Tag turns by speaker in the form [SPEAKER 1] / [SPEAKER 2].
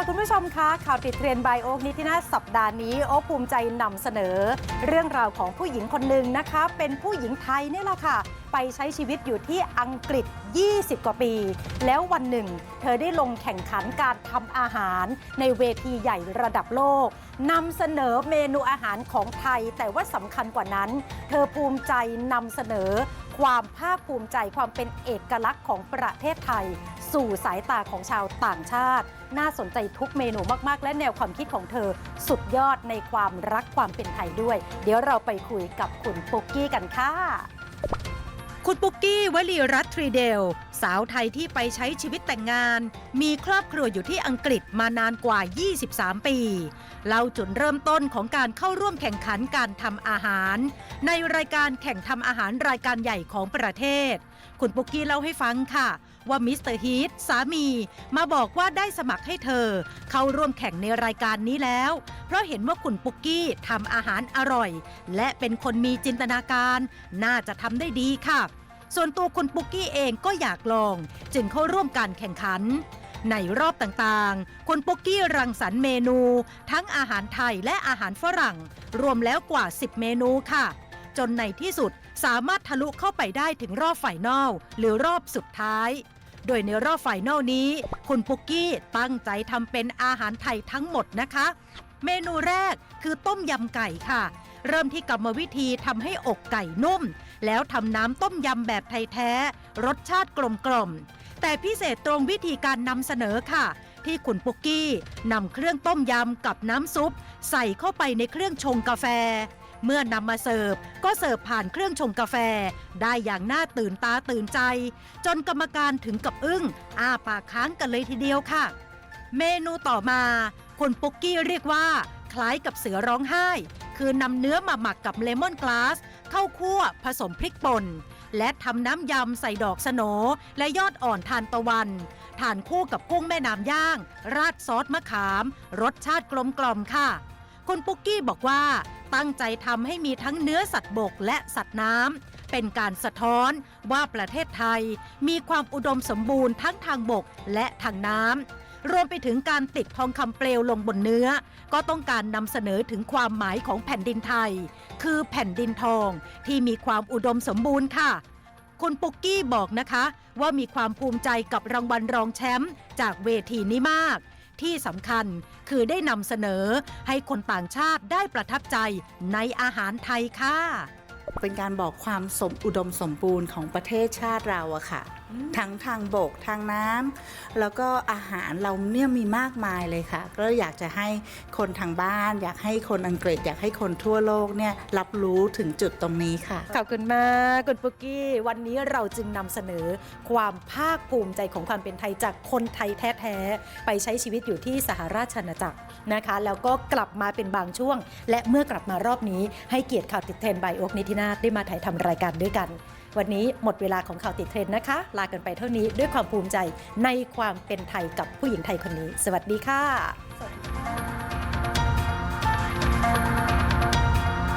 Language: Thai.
[SPEAKER 1] ค่ะคุณผู้ชมคะข่าวติดเทรนด์บโอ๊กนิตินาสัปดาห์นี้โอ๊กภูมิใจนำเสนอ เรื่องราวของผู้หญิงคนหนึ่งนะคะ เป็นผู้หญิงไทยนี่แหละค่ะ ไปใช้ชีวิตอยู่ที่อังกฤษ 20 กว่าปี แล้ววันหนึ่ง เธอได้ลงแข่งขันการทำอาหารในเวทีใหญ่ระดับโลกนำเสนอเมนูอาหารของไทย แต่ว่าสำคัญกว่านั้น เธอภูมิใจนำเสนอ ความภาคภูมิใจความเป็นเอกลักษณ์ของประเทศไทย สู่สายตาของชาวต่างชาติ น่าสนใจทุกเมนูมากๆ และแนวความคิดของเธอ สุดยอดในความรักความเป็นไทยด้วย เดี๋ยวเราไปคุยกับคุณปุ๊กกี้กันค่ะ คุณปุ๊กกี้วลีรัตทรีเดล สาวไทยที่ไปใช้ชีวิตแต่งงาน มีครอบครัวอยู่ที่อังกฤษมานานกว่า 23 ปี เล่าจุดเริ่มต้นของการเข้าร่วมแข่งขันการทำอาหาร ในรายการแข่งทำอาหารรายการใหญ่ของประเทศ คุณปุ๊กกี้เล่าให้ฟังค่ะ ว่ามิสเตอร์ฮีทสามี มาบอกว่าได้สมัครให้เธอ เข้าร่วมแข่งในรายการนี้แล้ว เพราะเห็นว่าคุณปุ๊กกี้ทำอาหารอร่อย และเป็นคนมีจินตนาการ น่าจะทำได้ดีค่ะ ส่วนตัวคุณปุ๊กกี้เองก็อยากลอง จึงเข้าร่วมการแข่งขัน ในรอบต่างๆ คุณปุ๊กกี้รังสรรค์เมนู ทั้งอาหารไทยและอาหารฝรั่ง รวมแล้วกว่า 10 เมนูค่ะ จนในที่สุดสามารถทะลุเข้าไปได้ถึงรอบไฟนอลหรือรอบสุดท้าย โดยในรอบไฟนอลนี้ คุณปุกกี้ตั้งใจทำเป็นอาหารไทยทั้งหมดนะคะ เมนูแรกคือต้มยำไก่ค่ะ เริ่มที่กรรมวิธีทำให้อกไก่นุ่ม แล้วทำน้ำต้มยำแบบไทยแท้ รสชาติกลมกล่อม แต่พิเศษตรงวิธีการนำเสนอค่ะ ที่คุณปุกกี้นำเครื่องต้มยำกับน้ำซุป ใส่เข้าไปในเครื่องชงกาแฟ เมื่อนำมาเสิร์ฟก็เสิร์ฟผ่านเครื่องชงกาแฟ ได้อย่างน่าตื่นตาตื่นใจ จนกรรมการถึงกับอึ้งอ้าปากค้างกันเลยทีเดียวค่ะ เมนูต่อมาคุณปุกกี้เรียกว่า คล้ายกับเสือร้องไห้ คือนำเนื้อมาหมักกับเลมอนกลาสเข้าคั่วผสมพริกป่น และทำน้ำยำใส่ดอกสโนและยอดอ่อนทานตะวันทานคู่กับกุ้งแม่น้ำย่าง ราดซอสมะขาม รสชาติกลมกล่อมค่ะ คุณปุ๊กกี้บอกว่า ตั้งใจทำให้มีทั้งเนื้อสัตว์บกและสัตว์น้ำเป็นการสะท้อนว่าประเทศไทย มีความอุดมสมบูรณ์ทั้งทางบกและทางน้ำ รวมไปถึงการติดทองคำเปลวลงบนเนื้อ ก็ต้องการนำเสนอถึงความหมายของแผ่นดินไทย คือแผ่นดินทองที่มีความอุดมสมบูรณ์ค่ะ คุณปุกกี้บอกนะคะว่ามีความภูมิใจกับรางวัลรองแชมป์จากเวทีนี้มาก ที่สำคัญคือได้นำเสนอให้คนต่างชาติได้ประทับใจในอาหารไทยค่ะ
[SPEAKER 2] เป็นการบอกความสมอุดมสมบูรณ์ของประเทศชาติเราอะค่ะทั้งทางบกทางน้ำแล้วก็อาหารเราเนี่ยมีมากมายเลยค่ะ ก็อยากจะให้คนทางบ้าน อยากให้คนอังกฤษ อยากให้คนทั่วโลกเนี่ยรับรู้ถึงจุดตรงนี้ค่ะ
[SPEAKER 1] ขอบคุณมากคุณปุกกี้ วันนี้เราจึงนำเสนอความภาคภูมิใจของความเป็นไทยจากคนไทยแท้ๆ ไปใช้ชีวิตอยู่ที่สหราชอาณาจักรนะคะ แล้วก็กลับมาเป็นบางช่วง และเมื่อกลับมารอบนี้ให้เกียรติข่าวติดเทรนด์บายโอกนิตินาถได้มาถ่ายทำรายการด้วยกัน วันนี้หมดเวลาของข่าวติดเทรนด์นะคะ ลากันไปเท่านี้ด้วยความภูมิใจในความเป็นไทยกับผู้หญิงไทยคนนี้ สวัสดีค่ะ